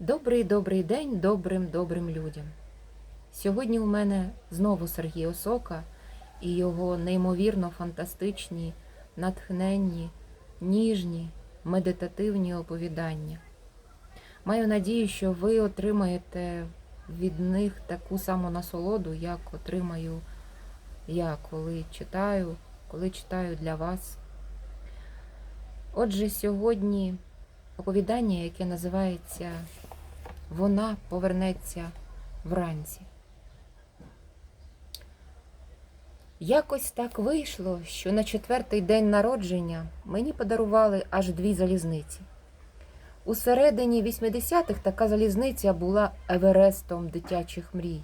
Добрий добрий день добрим добрим людям. Сьогодні у мене знову Сергій Осока і його неймовірно фантастичні, натхненні, ніжні, медитативні оповідання. Маю надію, що ви отримаєте від них таку саму насолоду, як отримаю я, коли читаю, коли читаю для вас. Отже, сьогодні оповідання, яке називається Вона повернеться вранці. Якось так вийшло, що на четвертий день народження мені подарували аж дві залізниці. У середині 80-х така залізниця була еверестом дитячих мрій.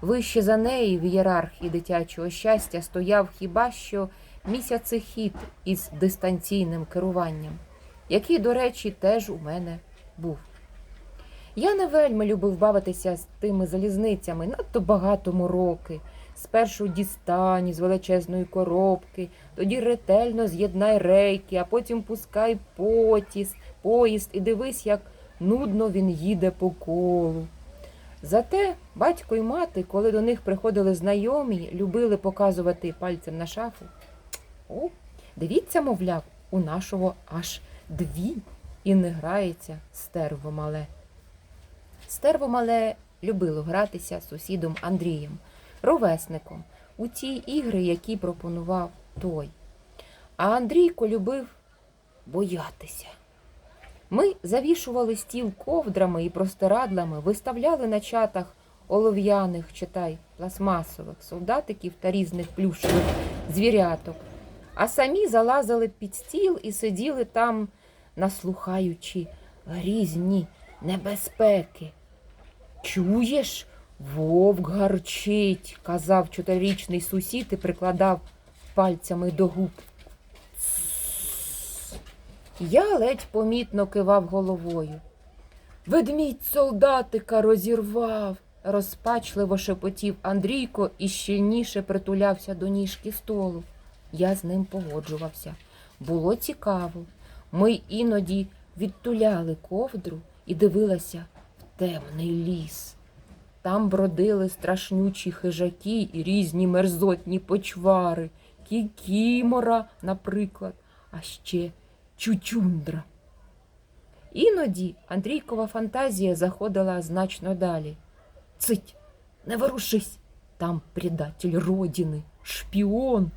Вище за неї в ієрархії дитячого щастя стояв хіба що місяцехід із дистанційним керуванням, який, до речі, теж у мене був. Я не вельми любив бавитися з тими залізницями, надто багато мороки. Спершу дістань з величезної коробки, тоді ретельно з'єднай рейки, а потім пускай потіс, поїзд і дивись, як нудно він їде по колу. Зате батько і мати, коли до них приходили знайомі, любили показувати пальцем на шафу. О, дивіться, мовляв, у нашого аж дві і не грається стерво мале. Стерво мале любило гратися з сусідом Андрієм, ровесником, у ті ігри, які пропонував той. А Андрійко любив боятися. Ми завішували стіл ковдрами і простирадлами, виставляли на чатах олов'яних, читай, пластмасових солдатиків та різних плюшевих звіряток, а самі залазили під стіл і сиділи там, наслухаючи різні небезпеки. Чуєш, вовк гарчить, казав чотирирічний сусід і прикладав пальцями до губ. Я ледь помітно кивав головою. Ведмідь солдатика розірвав, розпачливо шепотів Андрійко і щільніше притулявся до ніжки столу. Я з ним погоджувався. Було цікаво. Ми іноді відтуляли ковдру і дивилася темний ліс. Там бродили страшнючі хижаки і різні мерзотні почвари, кікімора, наприклад, а ще чучундра. Іноді Андрійкова фантазія заходила значно далі. Цить, не ворушись, там предатель родини, шпіон.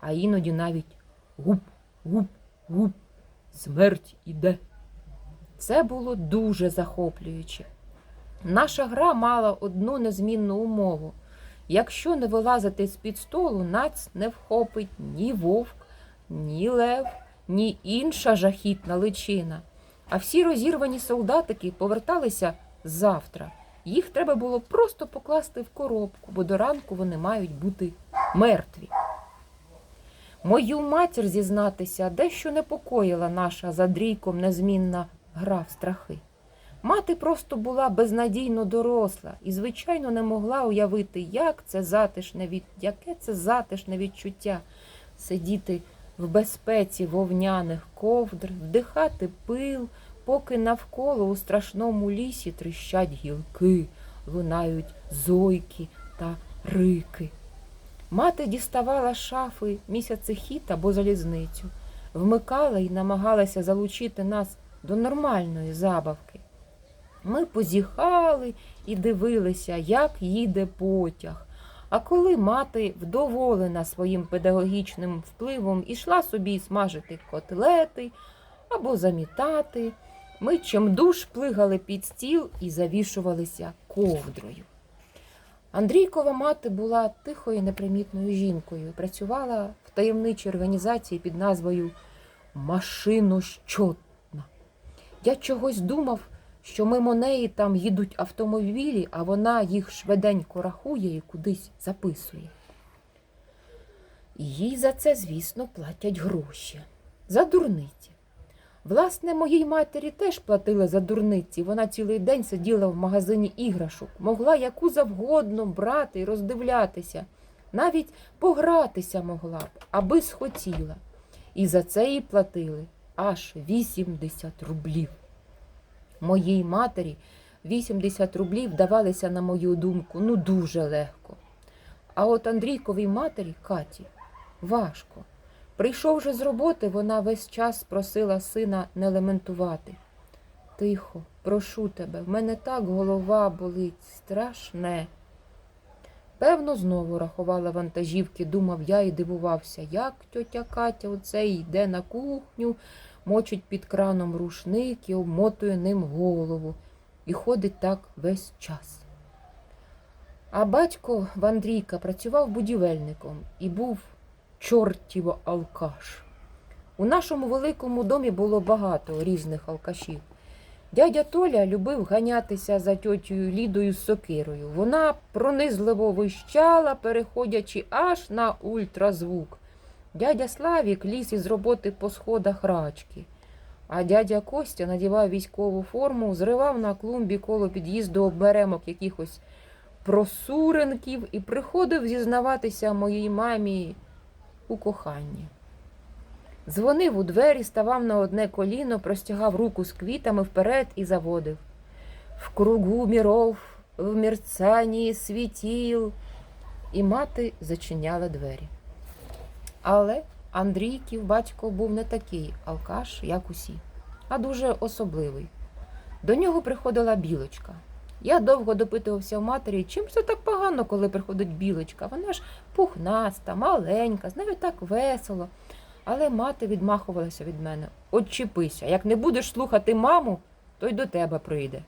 А іноді навіть гуп, гуп, гуп, смерть іде. Це було дуже захоплююче. Наша гра мала одну незмінну умову. Якщо не вилазити з-під столу, нац не вхопить ні вовк, ні лев, ні інша жахітна личина. А всі розірвані солдатики поверталися завтра. Їх треба було просто покласти в коробку, бо до ранку вони мають бути мертві. Мою матір зізнатися дещо непокоїла наша за дрійком незмінна гра в страхи. Мати просто була безнадійно доросла і, звичайно, не могла уявити, як це затишне від... яке це затишне відчуття сидіти в безпеці вовняних ковдр, вдихати пил, поки навколо у страшному лісі тріщать гілки, лунають зойки та рики. Мати діставала шафи місяцехіт або залізницю, вмикала і намагалася залучити нас до нормальної забавки. Ми позіхали і дивилися, як їде потяг. А коли мати, вдоволена своїм педагогічним впливом, ішла собі смажити котлети або замітати, ми чимдуж плигали під стіл і завішувалися ковдрою. Андрійкова мати була тихою непримітною жінкою працювала в таємничій організації під назвою Машинощотна. Я чогось думав, що мимо неї там їдуть автомобілі, а вона їх швиденько рахує і кудись записує. І їй за це, звісно, платять гроші. За дурниці. Власне, моїй матері теж платили за дурниці. Вона цілий день сиділа в магазині іграшок, могла яку завгодно брати і роздивлятися, навіть погратися могла б, аби схотіла. І за це їй платили аж 80 рублів. Моїй матері 80 рублів давалися, на мою думку, ну дуже легко. А от Андрійковій матері Каті важко. Прийшовши з роботи, вона весь час просила сина не лементувати. Тихо, прошу тебе, в мене так голова болить, страшне. Певно, знову рахувала вантажівки, думав я і дивувався, як тьотя Катя оце йде на кухню, мочить під краном рушник і обмотує ним голову. І ходить так весь час. А батько в Андрійка працював будівельником і був чортіво алкаш. У нашому великому домі було багато різних алкашів. Дядя Толя любив ганятися за тьотю Лідою з сокирою. Вона пронизливо вищала, переходячи аж на ультразвук. Дядя Славік ліз із роботи по сходах рачки. А дядя Костя надівав військову форму, зривав на клумбі коло під'їзду оберемок якихось просуренків і приходив зізнаватися моїй мамі у коханні. Дзвонив у двері, ставав на одне коліно, простягав руку з квітами вперед і заводив. В кругу міров, в мерцанні світіл. І мати зачиняла двері. Але Андрійків батько був не такий алкаш, як усі, а дуже особливий. До нього приходила білочка. Я довго допитувався у матері, чим це так погано, коли приходить білочка. Вона ж пухнаста, маленька, з нею так весело. Але мати відмахувалася від мене. Отчепися, як не будеш слухати маму, то й до тебе прийде.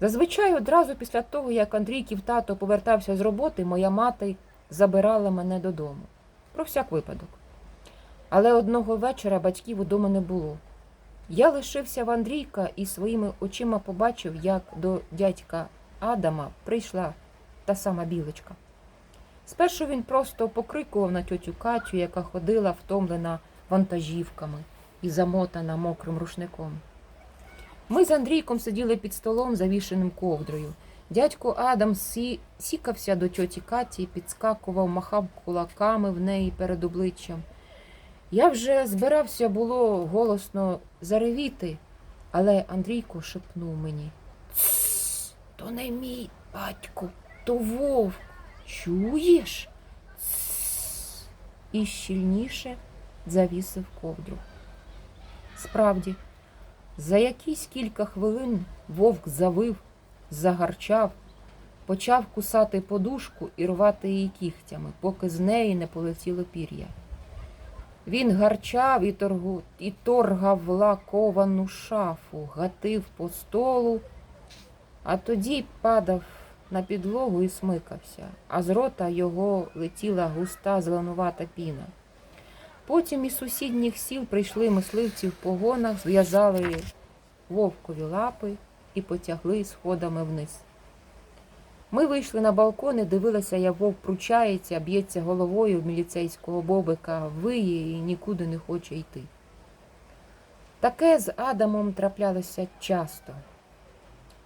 Зазвичай одразу після того, як Андрійків тато повертався з роботи, моя мати забирала мене додому. Про всяк випадок. Але одного вечора батьків удома не було. Я лишився в Андрійка і своїми очима побачив, як до дядька Адама прийшла та сама білочка. Спершу він просто покрикував на тьотю Катю, яка ходила втомлена вантажівками і замотана мокрим рушником. Ми з Андрійком сиділи під столом, завішеним ковдрою. Дядько Адам сі... сікався до тьоті Каті підскакував, махав кулаками в неї перед обличчям. Я вже збирався було голосно заревіти, але Андрійко шепнув мені. «Тсс, то не мій батько, то вовк. Чуєш? І щільніше завісив ковдру. Справді, за якісь кілька хвилин вовк завив, загарчав, почав кусати подушку і рвати її кігтями, поки з неї не полетіло пір'я. Він гарчав і, торгу, і торгав лаковану шафу, гатив по столу, а тоді падав на підлогу і смикався, а з рота його летіла густа зеленувата піна. Потім із сусідніх сіл прийшли мисливці в погонах, зв'язали вовкові лапи і потягли сходами вниз. Ми вийшли на балкон і дивилися, як вовк пручається, б'ється головою в міліцейського бобика, виє і нікуди не хоче йти. Таке з Адамом траплялося часто.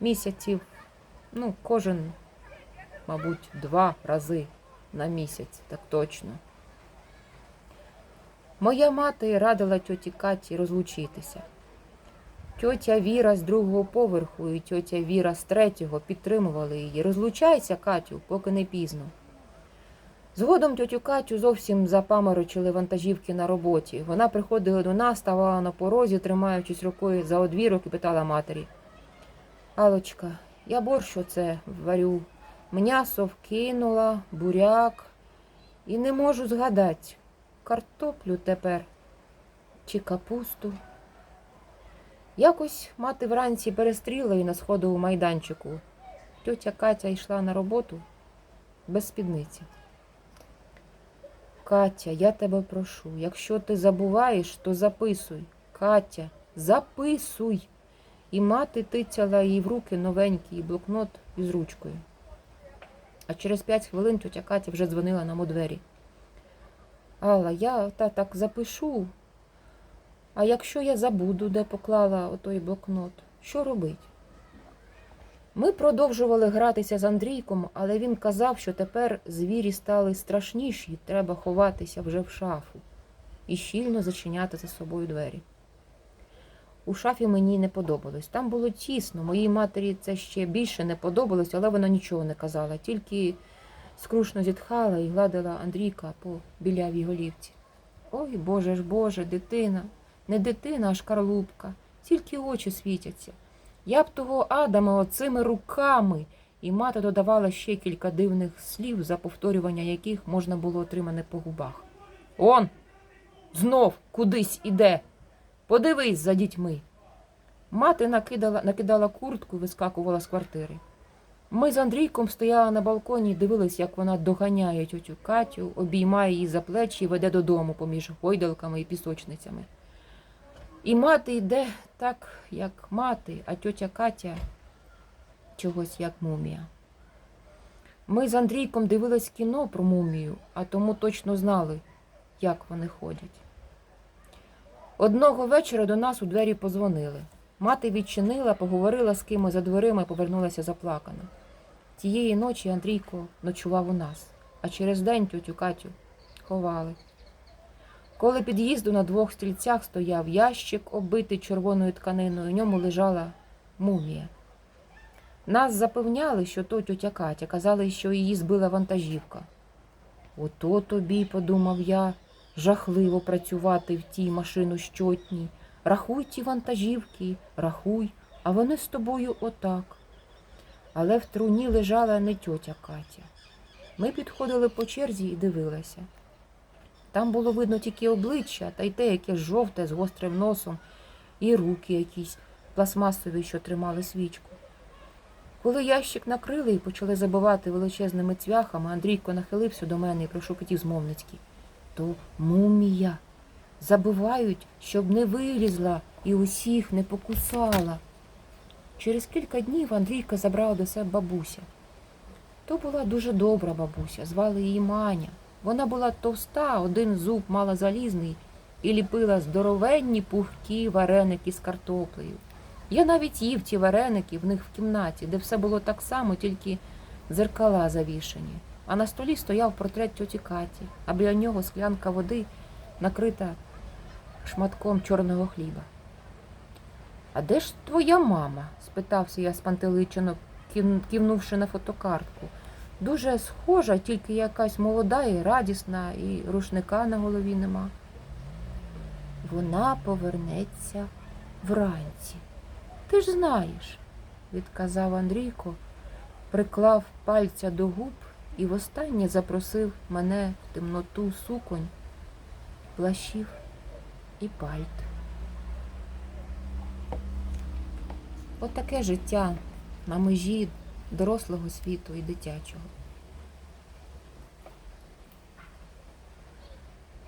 Місяців, ну, кожен, мабуть, два рази на місяць, так точно. Моя мати радила тьоті Каті розлучитися. Тьотя Віра з другого поверху і тьотя Віра з третього підтримували її. Розлучайся, Катю, поки не пізно. Згодом тьотю Катю зовсім запаморочили вантажівки на роботі. Вона приходила до нас, ставала на порозі, тримаючись рукою за одвірок і питала матері. Алочка, я борщ оце варю. М'ясо вкинула, буряк. І не можу згадати, картоплю тепер чи капусту. Якось мати вранці перестріла і на сходовому майданчику. Тьотя Катя йшла на роботу без спідниці. Катя, я тебе прошу, якщо ти забуваєш, то записуй. Катя, записуй. І мати тицяла їй в руки новенький блокнот із ручкою. А через п'ять хвилин тьотя Катя вже дзвонила нам у двері. Алла, я та так запишу. А якщо я забуду, де поклала отой блокнот, що робить? Ми продовжували гратися з Андрійком, але він казав, що тепер звірі стали страшніші, треба ховатися вже в шафу і щільно зачиняти за собою двері. У шафі мені не подобалось. Там було тісно. Моїй матері це ще більше не подобалось, але вона нічого не казала, тільки скрушно зітхала і гладила Андрійка по білявій голівці. Ой, Боже ж Боже, дитина, не дитина, а шкарлупка, тільки очі світяться. Я б того Адама оцими руками. І мати додавала ще кілька дивних слів, за повторювання яких можна було отримане по губах. Он знов кудись іде. Подивись за дітьми. Мати накидала, накидала куртку і вискакувала з квартири. Ми з Андрійком стояли на балконі і дивились, як вона доганяє тьотю Катю, обіймає її за плечі і веде додому поміж гойдалками і пісочницями. І мати йде так, як мати, а тьотя Катя чогось як мумія. Ми з Андрійком дивились кіно про мумію, а тому точно знали, як вони ходять. Одного вечора до нас у двері позвонили. Мати відчинила, поговорила з кимось за дверима і повернулася заплакана. Тієї ночі Андрійко ночував у нас, а через день тьотю Катю ховали. Коли під'їзду на двох стрільцях стояв ящик, оббитий червоною тканиною, у ньому лежала мумія. Нас запевняли, що то тьотя Катя, казали, що її збила вантажівка. Ото тобі, подумав я, жахливо працювати в тій машинощотній. Рахуй ті вантажівки, рахуй, а вони з тобою отак. Але в труні лежала не тьотя Катя. Ми підходили по черзі і дивилися. Там було видно тільки обличчя, та й те, яке жовте з гострим носом, і руки якісь пластмасові, що тримали свічку. Коли ящик накрили і почали забивати величезними цвяхами, Андрійко нахилився до мене і прошепотів змовницький. То мумія. Забивають, щоб не вилізла і усіх не покусала. Через кілька днів Андрійка забрала до себе бабуся. То була дуже добра бабуся, звали її Маня. Вона була товста, один зуб мала залізний і ліпила здоровенні пухкі вареники з картоплею. Я навіть їв ті вареники в них в кімнаті, де все було так само, тільки дзеркала завішані. А на столі стояв портрет тьоті Каті, а біля нього склянка води, накрита шматком чорного хліба. А де ж твоя мама? спитався я спантеличено, кивнувши на фотокартку. Дуже схожа, тільки якась молода і радісна, і рушника на голові нема. Вона повернеться вранці. Ти ж знаєш, відказав Андрійко, приклав пальця до губ і востаннє запросив мене в темноту суконь, плащів і пальт. Отаке життя на межі дорослого світу і дитячого.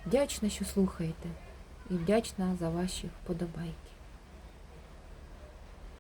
Вдячна, що слухаєте, і вдячна за ваші вподобайки.